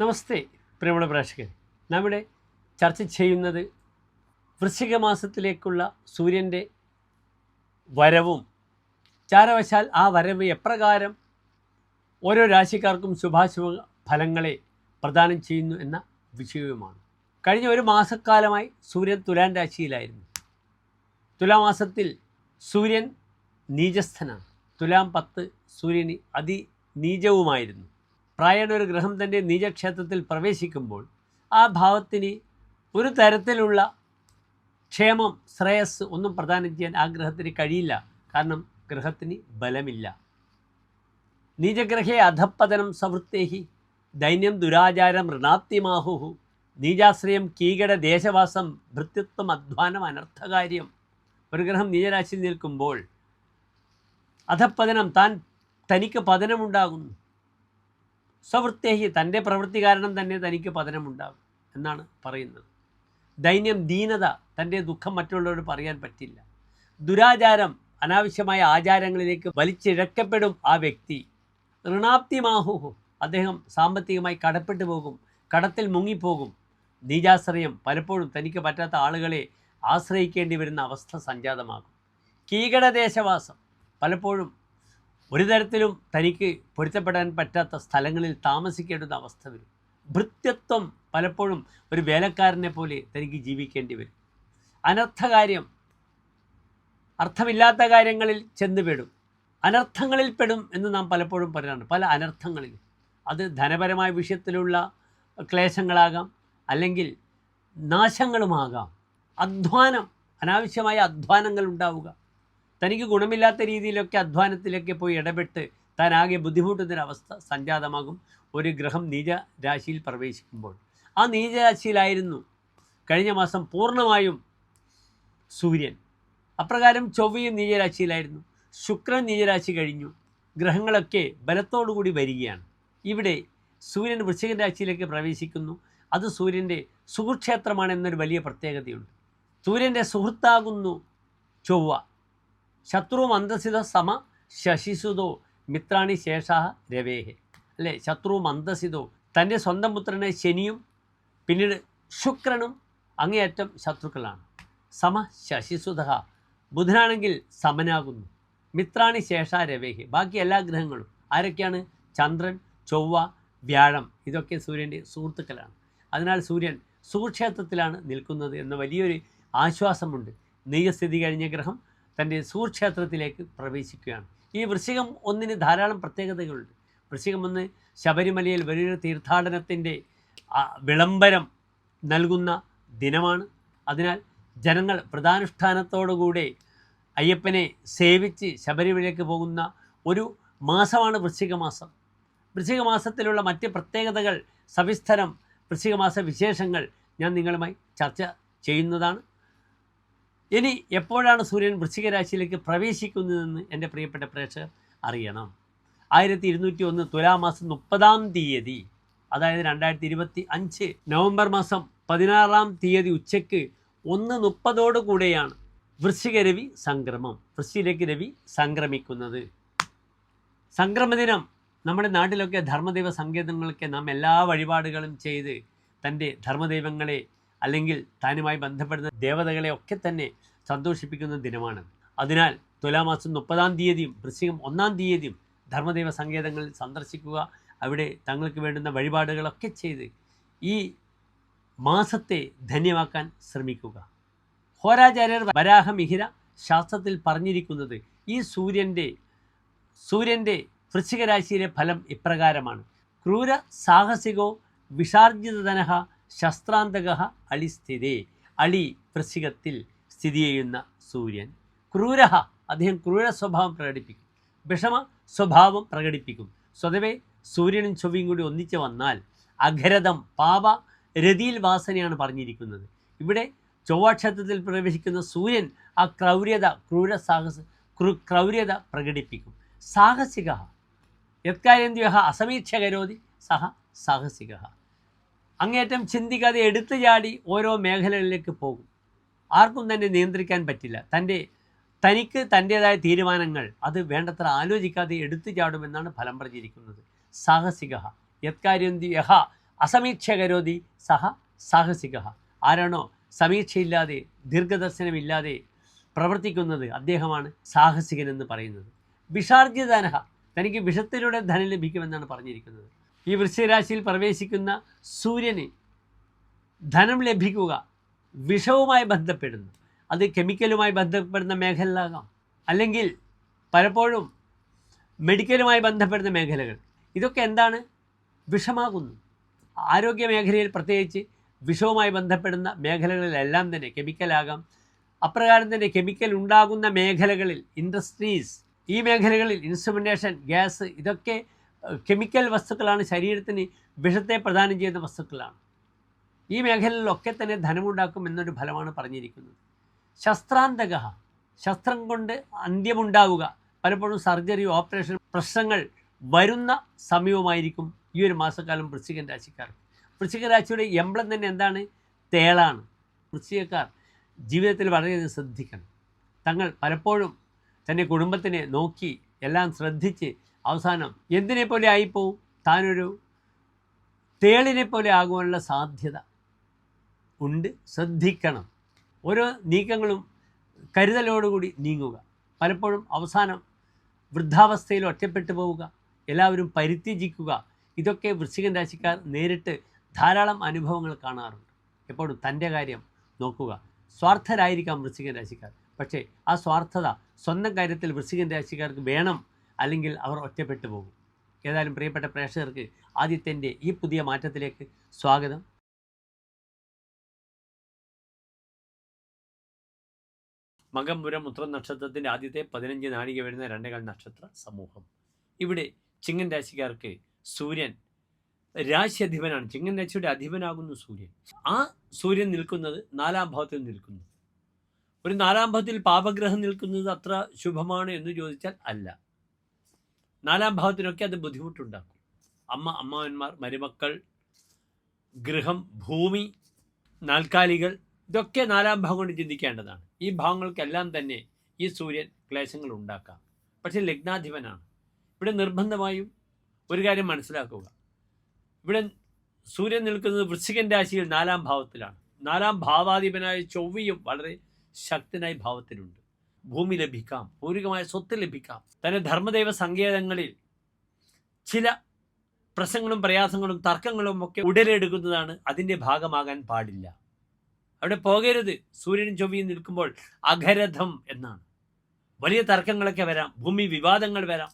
നമസ്തേ പ്രിയമുള്ള പ്രേക്ഷകർ നമ്മുടെ ചർച്ച ചെയ്യുന്നത് വൃശ്ചിക മാസത്തിലേക്കുള്ള സൂര്യന്റെ വരവും ചാരവശാൽ ആ വരവ് എപ്രകാരം ഓരോ രാശിക്കാർക്കും ശുഭാശുഭ ഫലങ്ങളെ പ്രദാനം ചെയ്യുന്നു എന്ന വിഷയവുമാണ്. കഴിഞ്ഞ ഒരു മാസക്കാലമായി സൂര്യൻ തുലാൻ രാശിയിലായിരുന്നു. തുലാമാസത്തിൽ സൂര്യൻ നീചസ്ഥനാണ്. തുലാം പത്ത് സൂര്യന് അതിനീചവുമായിരുന്നു. പ്രായണ ഒരു ഗ്രഹം തന്റെ നീചക്ഷേത്രത്തിൽ പ്രവേശിക്കുമ്പോൾ ആ ഭാവത്തിന് ഒരു തരത്തിലുള്ള ക്ഷേമം ശ്രേയസ് ഒന്നും പ്രദാനം ചെയ്യാൻ ആ ഗ്രഹത്തിന് കഴിയില്ല. കാരണം ഗ്രഹത്തിന് ബലമില്ല. നീചഗ്രഹേ അധപ്പതനം സവൃത്തേഹി ദൈന്യം ദുരാചാരം ഋണാത്തിമാഹുഹു നീചാശ്രയം കീകട ദേശവാസം ഭൃത്യത്വം അധ്വാനം അനർത്ഥകാര്യം. ഒരു ഗ്രഹം നീചരാശിയിൽ നിൽക്കുമ്പോൾ അധപ്പതനം താൻ തനിക്ക് പതനമുണ്ടാകുന്നു. സ്വവൃത്തേഹി തന്റെ പ്രവൃത്തി കാരണം തന്നെ തനിക്ക് പതനമുണ്ടാകും എന്നാണ് പറയുന്നത്. ദൈന്യം ദീനത തന്റെ ദുഃഖം മറ്റുള്ളവരോട് പറയാൻ പറ്റില്ല. ദുരാചാരം അനാവശ്യമായ ആചാരങ്ങളിലേക്ക് വലിച്ചിഴക്കപ്പെടും ആ വ്യക്തി. ഋണാപ്തിമാഹുഹു അദ്ദേഹം സാമ്പത്തികമായി കടപ്പെട്ടു പോകും കടത്തിൽ മുങ്ങിപ്പോകും. നീജാശ്രയം പലപ്പോഴും തനിക്ക് പറ്റാത്ത ആളുകളെ ആശ്രയിക്കേണ്ടി വരുന്ന അവസ്ഥ സംജാതമാകും. കീകടദേശവാസം പലപ്പോഴും ഒരു തരത്തിലും തനിക്ക് പൊരുത്തപ്പെടാൻ പറ്റാത്ത സ്ഥലങ്ങളിൽ താമസിക്കേണ്ടുന്ന അവസ്ഥ വരും. ഭൃത്യത്വം പലപ്പോഴും ഒരു വേലക്കാരനെ പോലെ തനിക്ക് ജീവിക്കേണ്ടി വരും. അനർത്ഥകാര്യം അർത്ഥമില്ലാത്ത കാര്യങ്ങളിൽ ചെന്ന് പെടും. അനർത്ഥങ്ങളിൽ പെടും എന്ന് നാം പലപ്പോഴും പറയാറുണ്ട് പല അനർത്ഥങ്ങളിൽ. അത് ധനപരമായ വിഷയത്തിലുള്ള ക്ലേശങ്ങളാകാം അല്ലെങ്കിൽ നാശങ്ങളുമാകാം. അധ്വാനം അനാവശ്യമായ അധ്വാനങ്ങൾ ഉണ്ടാവുക. തനിക്ക് ഗുണമില്ലാത്ത രീതിയിലൊക്കെ അധ്വാനത്തിലൊക്കെ പോയി ഇടപെട്ട് താൻ ആകെ ബുദ്ധിമുട്ടുന്നൊരവസ്ഥ സംജാതമാകും. ഒരു ഗ്രഹം നീച രാശിയിൽ പ്രവേശിക്കുമ്പോൾ. ആ നീചരാശിയിലായിരുന്നു കഴിഞ്ഞ മാസം പൂർണമായും സൂര്യൻ. അപ്രകാരം ചൊവ്വയും നീചരാശിയിലായിരുന്നു. ശുക്രൻ നീചരാശി കഴിഞ്ഞു. ഗ്രഹങ്ങളൊക്കെ ബലത്തോടുകൂടി വരികയാണ്. ഇവിടെ സൂര്യൻ വൃശ്ചിക രാശിയിലേക്ക് പ്രവേശിക്കുന്നു. അത് സൂര്യന്റെ സുഹൃക്ഷേത്രമാണ് എന്നൊരു വലിയ പ്രത്യേകതയുണ്ട്. സൂര്യന്റെ സുഹൃത്താകുന്നു ചൊവ്വ. ശത്രു മന്ദസിത സമ ശശിസുതോ മിത്രാണി ശേഷ രവേഹെ. അല്ലേ? ശത്രു മന്ദസിതോ. തന്റെ സ്വന്തം പുത്രനെ ശനിയും പിന്നീട് ശുക്രനും അങ്ങേയറ്റം ശത്രുക്കളാണ്. സമ ശശിസുത. ബുധനാണെങ്കിൽ സമനാകുന്നു. മിത്രാണി ശേഷ രവേഹി. ബാക്കി എല്ലാ ഗ്രഹങ്ങളും ആരൊക്കെയാണ്? ചന്ദ്രൻ ചൊവ്വ വ്യാഴം. ഇതൊക്കെ സൂര്യന്റെ സുഹൃത്തുക്കളാണ്. അതിനാൽ സൂര്യൻ സുക്ഷേത്രത്തിലാണ് നിൽക്കുന്നത് എന്ന വലിയൊരു ആശ്വാസമുണ്ട്. നീയസ്ഥിതി കഴിഞ്ഞ ഗ്രഹം തന്റെ സൂർക്ഷേത്രത്തിലേക്ക് പ്രവേശിക്കുകയാണ്. ഈ വൃശ്ചികം ഒന്നിന് ധാരാളം പ്രത്യേകതകളുണ്ട്. വൃശ്ചികം ഒന്ന് ശബരിമലയിൽ വലിയൊരു തീർത്ഥാടനത്തിന്റെ വിളംബരം നൽകുന്ന ദിനമാണ്. അതിനാൽ ജനങ്ങൾ വ്രതാനുഷ്ഠാനത്തോടുകൂടെ അയ്യപ്പനെ സേവിച്ച് ശബരിമലയിലേക്ക് പോകുന്ന ഒരു മാസമാണ് വൃശ്ചികമാസം. വൃശ്ചികമാസത്തിലുള്ള വൃശ്ചിക മാസത്തിലുള്ള മറ്റ് പ്രത്യേകതകൾ സവിസ്തരം വൃശ്ചികമാസ വിശേഷങ്ങൾ ഞാൻ നിങ്ങളുമായി ചർച്ച ചെയ്യുന്നതാണ്. ഇനി എപ്പോഴാണ് സൂര്യൻ വൃശ്ചികരാശിയിലേക്ക് പ്രവേശിക്കുന്നതെന്ന് എന്റെ പ്രിയപ്പെട്ട പ്രേക്ഷകർ അറിയണം. ആയിരത്തി ഇരുന്നൂറ്റി ഒന്ന് തുലാമാസം മുപ്പതാം തീയതി അതായത് രണ്ടായിരത്തി ഇരുപത്തി അഞ്ച് നവംബർ മാസം പതിനാറാം തീയതി ഉച്ചയ്ക്ക് ഒന്ന് മുപ്പതോടു കൂടെയാണ് വൃശ്ചിക രവി സംക്രമം വൃശ്ചിയിലേക്ക് രവി സംക്രമിക്കുന്നത്. സംക്രമദിനം നമ്മുടെ നാട്ടിലൊക്കെ ധർമ്മദൈവ സങ്കേതങ്ങളൊക്കെ നാം എല്ലാ വഴിപാടുകളും ചെയ്ത് തന്റെ ധർമ്മദൈവങ്ങളെ അല്ലെങ്കിൽ താനുമായി ബന്ധപ്പെടുന്ന ദേവതകളെ ഒക്കെ തന്നെ സന്തോഷിപ്പിക്കുന്ന ദിനമാണ്. അതിനാൽ തുലാമാസം മുപ്പതാം തീയതിയും വൃശ്ചികം ഒന്നാം തീയതിയും ധർമ്മദേവ സങ്കേതങ്ങൾ സന്ദർശിക്കുക അവിടെ തങ്ങൾക്ക് വേണ്ടുന്ന വഴിപാടുകളൊക്കെ ചെയ്ത് ഈ മാസത്തെ ധന്യമാക്കാൻ ശ്രമിക്കുക. ഹോരാചാര്യർ വരാഹമിഹിര ശാസ്ത്രത്തിൽ പറഞ്ഞിരിക്കുന്നത് ഈ സൂര്യന്റെ സൂര്യന്റെ വൃശ്ചികരാശിയിലെ ഫലം ഇപ്രകാരമാണ്. ക്രൂര സാഹസികോ വിഷാർജിതധനഃ ശസ്ത്രാന്തക അളിസ്ഥിതി അളി വൃശ്ചികത്തിൽ സ്ഥിതി ചെയ്യുന്ന സൂര്യൻ. ക്രൂര അദ്ദേഹം ക്രൂര സ്വഭാവം പ്രകടിപ്പിക്കും. വിഷമ സ്വഭാവം പ്രകടിപ്പിക്കും. സ്വതവേ സൂര്യനും ചൊവ്വയും കൂടി ഒന്നിച്ച് വന്നാൽ അഘരതം പാപ രതിയിൽ വാസനയാണ് പറഞ്ഞിരിക്കുന്നത്. ഇവിടെ ചൊവ്വാക്ഷേത്രത്തിൽ പ്രവേശിക്കുന്ന സൂര്യൻ ആ ക്രൗര്യത ക്രൂര സാഹസ ക്രൂ ക്രൗര്യത പ്രകടിപ്പിക്കും. സാഹസിക. യത്കാര്യന്ത്യ അസമീക്ഷകരോതി സഹ സാഹസിക. അങ്ങേറ്റം ചിന്തിക്കാതെ എടുത്തു ചാടി ഓരോ മേഖലകളിലേക്ക് പോകും. ആർക്കും തന്നെ നിയന്ത്രിക്കാൻ പറ്റില്ല. തന്റെ തനിക്ക് തന്റേതായ തീരുമാനങ്ങൾ അത് വേണ്ടത്ര ആലോചിക്കാതെ എടുത്തു ചാടുമെന്നാണ് ഫലം പറഞ്ഞിരിക്കുന്നത്. സാഹസിക യത്കാര്യന്തി യഹ. അസമീക്ഷ കരോതി സഹ സാഹസിക ആരാണോ സമീക്ഷയില്ലാതെ ദീർഘദർശനമില്ലാതെ പ്രവർത്തിക്കുന്നത് അദ്ദേഹമാണ് സാഹസികനെന്ന് പറയുന്നത്. വിഷാർജിതനഹ. തനിക്ക് വിഷത്തിലൂടെ ധനം ലഭിക്കുമെന്നാണ് പറഞ്ഞിരിക്കുന്നത്. ഈ വൃശ്ചികരാശിയിൽ പ്രവേശിക്കുന്ന സൂര്യന് ധനം ലഭിക്കുക വിഷവുമായി ബന്ധപ്പെടുന്നു. അത് കെമിക്കലുമായി ബന്ധപ്പെടുന്ന മേഖലയിലാകാം അല്ലെങ്കിൽ പലപ്പോഴും മെഡിക്കലുമായി ബന്ധപ്പെടുന്ന മേഖലകൾ. ഇതൊക്കെ എന്താണ്? വിഷമാകുന്നു. ആരോഗ്യ മേഖലയിൽ പ്രത്യേകിച്ച് വിഷവുമായി ബന്ധപ്പെടുന്ന മേഖലകളിലെല്ലാം തന്നെ കെമിക്കലാകാം. അപ്രകാരം തന്നെ കെമിക്കൽ ഉണ്ടാകുന്ന മേഖലകളിൽ ഇൻഡസ്ട്രീസ് ഈ മേഖലകളിൽ ഇൻസ്ട്രുമെന്റേഷൻ ഗ്യാസ് ഇതൊക്കെ കെമിക്കൽ വസ്തുക്കളാണ്. ശരീരത്തിന് വിഷത്തെ പ്രദാനം ചെയ്യുന്ന വസ്തുക്കളാണ്. ഈ മേഖലയിലൊക്കെ തന്നെ ധനമുണ്ടാക്കും എന്നൊരു ഫലമാണ് പറഞ്ഞിരിക്കുന്നത്. ശസ്ത്രാന്തക ശസ്ത്രം കൊണ്ട് അന്ത്യമുണ്ടാവുക. പലപ്പോഴും സർജറി ഓപ്പറേഷൻ പ്രശ്നങ്ങൾ വരുന്ന സമയവുമായിരിക്കും ഈ ഒരു മാസക്കാലം വൃശ്ചികൻ രാശിക്കാർ വൃശ്ചിക രാശിയുടെ എംബ്ലം തന്നെ എന്താണ്? തേളാണ്. വൃശ്ചികക്കാർ ജീവിതത്തിൽ വളരെയധികം ശ്രദ്ധിക്കണം. തങ്ങൾ പലപ്പോഴും തന്റെ കുടുംബത്തിനെ നോക്കി എല്ലാം ശ്രദ്ധിച്ച് അവസാനം എന്തിനെ പോലെ ആയിപ്പോവും? താനൊരു തേളിനെ പോലെ ആകുവാനുള്ള സാധ്യത ഉണ്ട്. ശ്രദ്ധിക്കണം. ഓരോ നീക്കങ്ങളും കരുതലോടുകൂടി നീങ്ങുക. പലപ്പോഴും അവസാനം വൃദ്ധാവസ്ഥയിൽ ഒറ്റപ്പെട്ടു പോവുക എല്ലാവരും പരിത്യജിക്കുക ഇതൊക്കെ വൃശ്ചികൻ രാശിക്കാർ നേരിട്ട് ധാരാളം അനുഭവങ്ങൾ കാണാറുണ്ട്. എപ്പോഴും തന്റെ കാര്യം നോക്കുക. സ്വാർത്ഥരായിരിക്കാം വൃശ്ചികൻ രാശിക്കാർ. പക്ഷേ ആ സ്വാർത്ഥത സ്വന്തം കാര്യത്തിൽ വൃശ്ചികൻ രാശിക്കാർക്ക് വേണം അല്ലെങ്കിൽ അവർ ഒറ്റപ്പെട്ടു പോകും. ഏതായാലും പ്രിയപ്പെട്ട പ്രേക്ഷകർക്ക് ആദ്യത്തിന്റെ ഈ പുതിയ മാറ്റത്തിലേക്ക് സ്വാഗതം. മകംപുരം ഉത്രം നക്ഷത്രത്തിന്റെ ആദ്യത്തെ പതിനഞ്ച് നാഴിക വരുന്ന രണ്ടേകാൽ നക്ഷത്ര സമൂഹം. ഇവിടെ ചിങ്ങൻ രാശിക്കാർക്ക് സൂര്യൻ രാശി അധിപനാണ്. ചിങ്ങൻ രാശിയുടെ അധിപനാകുന്നു സൂര്യൻ. ആ സൂര്യൻ നിൽക്കുന്നത് നാലാം ഭാവത്തിൽ നിൽക്കുന്നു. ഒരു നാലാം ഭാവത്തിൽ പാപഗ്രഹം നിൽക്കുന്നത് അത്ര ശുഭമാണ് എന്ന് ചോദിച്ചാൽ അല്ല. നാലാം ഭാവത്തിനൊക്കെ അത് ബുദ്ധിമുട്ടുണ്ടാക്കും. അമ്മ അമ്മാവന്മാർ മരുമക്കൾ ഗൃഹം ഭൂമി നാൽക്കാലികൾ ഇതൊക്കെ നാലാം ഭാഗം കൊണ്ട് ചിന്തിക്കേണ്ടതാണ്. ഈ ഭാഗങ്ങൾക്കെല്ലാം തന്നെ ഈ സൂര്യൻ ക്ലേശങ്ങൾ ഉണ്ടാക്കാം. പക്ഷേ ലഗ്നാധിപനാണ്. ഇവിടെ നിർബന്ധമായും ഒരു കാര്യം മനസ്സിലാക്കുക. ഇവിടെ സൂര്യൻ നിൽക്കുന്നത് വൃശ്ചികൻ രാശിയിൽ നാലാം ഭാവത്തിലാണ്. നാലാം ഭാവാധിപനായ ചൊവ്വയും വളരെ ശക്തനായ ഭാവത്തിലുണ്ട്. ഭൂമി ലഭിക്കാം പൂരികമായ സ്വത്ത് ലഭിക്കാം. തന്നെ ധർമ്മദൈവ സങ്കേതങ്ങളിൽ ചില പ്രശ്നങ്ങളും പ്രയാസങ്ങളും തർക്കങ്ങളും ഒക്കെ ഉടലെടുക്കുന്നതാണ് അതിന്റെ ഭാഗമാകാൻ പാടില്ല. അവിടെ പോകരുത്. സൂര്യനും ചൊവ്വയും നിൽക്കുമ്പോൾ അഘരഥം എന്നാണ്. വലിയ തർക്കങ്ങളൊക്കെ വരാം. ഭൂമി വിവാദങ്ങൾ വരാം.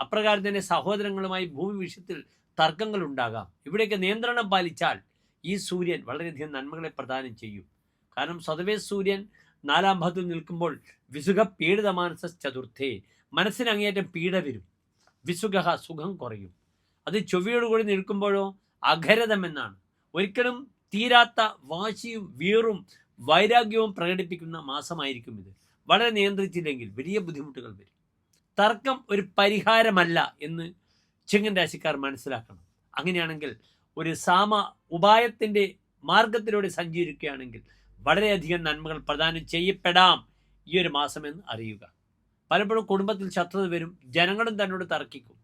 അപ്രകാരം തന്നെ സഹോദരങ്ങളുമായി ഭൂമി വിഷയത്തിൽ തർക്കങ്ങൾ ഉണ്ടാകാം. ഇവിടെയൊക്കെ നിയന്ത്രണം പാലിച്ചാൽ ഈ സൂര്യൻ വളരെയധികം നന്മകളെ പ്രദാനം ചെയ്യും. കാരണം സ്വതവേ സൂര്യൻ നാലാം ഭാഗത്തിൽ നിൽക്കുമ്പോൾ വിസുഖ പീഡിത മാനസ ചതുർത്ഥേ മനസ്സിന് അങ്ങേയറ്റം പീഡ വരും. വിസുഖ സുഖം കുറയും. അത് ചൊവ്വയോടുകൂടി നിൽക്കുമ്പോഴോ അഖരതമെന്നാണ്. ഒരിക്കലും തീരാത്ത വാശിയും വീറും വൈരാഗ്യവും പ്രകടിപ്പിക്കുന്ന മാസമായിരിക്കും ഇത്. വളരെ നിയന്ത്രിച്ചില്ലെങ്കിൽ വലിയ ബുദ്ധിമുട്ടുകൾ വരും. തർക്കം ഒരു പരിഹാരമല്ല എന്ന് ചിങ്ങൻ രാശിക്കാർ മനസ്സിലാക്കണം. അങ്ങനെയാണെങ്കിൽ ഒരു സാമ ഉപായത്തിന്റെ മാർഗത്തിലൂടെ സഞ്ചരിക്കുകയാണെങ്കിൽ വളരെയധികം നന്മകൾ പ്രദാനം ചെയ്യപ്പെടാം ഈ ഒരു മാസമെന്ന് അറിയുക. പലപ്പോഴും കുടുംബത്തിൽ ശത്രുത വരും ജനങ്ങളും തന്നോട് തർക്കിക്കും.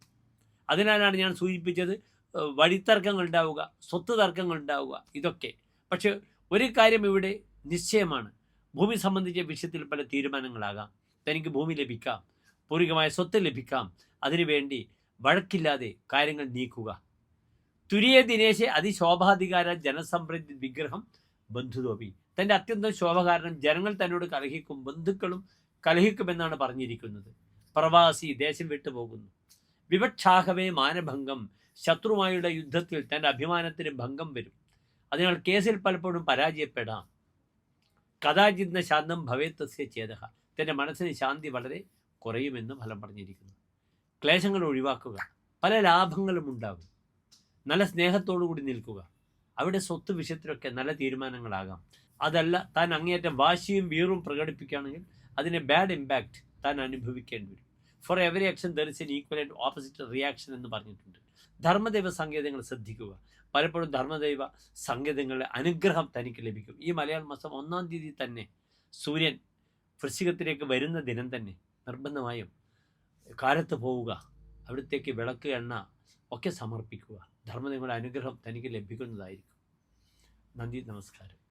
അതിനാലാണ് ഞാൻ സൂചിപ്പിച്ചത് വഴിത്തർക്കങ്ങൾ ഉണ്ടാവുക സ്വത്ത് തർക്കങ്ങൾ ഉണ്ടാവുക ഇതൊക്കെ. പക്ഷെ ഒരു കാര്യം ഇവിടെ നിശ്ചയമാണ്. ഭൂമി സംബന്ധിച്ച വിഷയത്തിൽ പല തീരുമാനങ്ങളാകാം. തനിക്ക് ഭൂമി ലഭിക്കാം പൂർവികമായ സ്വത്ത് ലഭിക്കാം. അതിനുവേണ്ടി വഴക്കില്ലാതെ കാര്യങ്ങൾ നീക്കുക. തുരിയ ദിനേശെ അതിശോഭാധികാര ജനസമൃദ്ധി വിഗ്രഹം ബന്ധുതോപി. തന്റെ അത്യന്തം ശോഭ കാരണം ജനങ്ങൾ തന്നോട് കലഹിക്കും ബന്ധുക്കളും കലഹിക്കുമെന്നാണ് പറഞ്ഞിരിക്കുന്നത്. പ്രവാസി ദേശം വിട്ടുപോകുന്നു വിവക്ഷാഹവേ മാനഭംഗം. ശത്രുമായുള്ള യുദ്ധത്തിൽ തന്റെ അഭിമാനത്തിന് ഭംഗം വരും. അതിനാൽ കേസിൽ പലപ്പോഴും പരാജയപ്പെടാം. കഥാചിന്ത ശാന്തം ഭവേത്തസ്യ ചേതഹ തന്റെ മനസ്സിന് ശാന്തി വളരെ കുറയുമെന്ന് ഫലം പറഞ്ഞിരിക്കുന്നു. ക്ലേശങ്ങൾ ഒഴിവാക്കുക. പല ലാഭങ്ങളും ഉണ്ടാകും. നല്ല സ്നേഹത്തോടു കൂടി നിൽക്കുക. അവിടെ സ്വത്ത് വിഷയത്തിലൊക്കെ നല്ല തീരുമാനങ്ങളാകാം. അതല്ല താൻ അങ്ങേയറ്റം വാശിയും വീറും പ്രകടിപ്പിക്കുകയാണെങ്കിൽ അതിനെ ബാഡ് ഇമ്പാക്റ്റ് താൻ അനുഭവിക്കേണ്ടി വരും. For every action there is an equal and opposite reaction എന്ന് പറഞ്ഞിട്ടുണ്ട്. ധർമ്മദൈവ സങ്കേതങ്ങൾ ശ്രദ്ധിക്കുക. പലപ്പോഴും ധർമ്മദൈവ സങ്കേതങ്ങളുടെ അനുഗ്രഹം തനിക്ക് ലഭിക്കും. ഈ മലയാള മാസം ഒന്നാം തീയതി തന്നെ സൂര്യൻ വൃശ്ചികത്തിലേക്ക് വരുന്ന ദിനം തന്നെ നിർബന്ധമായും കാലത്ത് പോവുക. അവിടത്തേക്ക് വിളക്ക് എണ്ണ ഒക്കെ സമർപ്പിക്കുക. ധർമ്മ നിങ്ങളുടെ അനുഗ്രഹം തനിക്ക് ലഭിക്കുന്നതായിരിക്കും. നന്ദി നമസ്കാരം.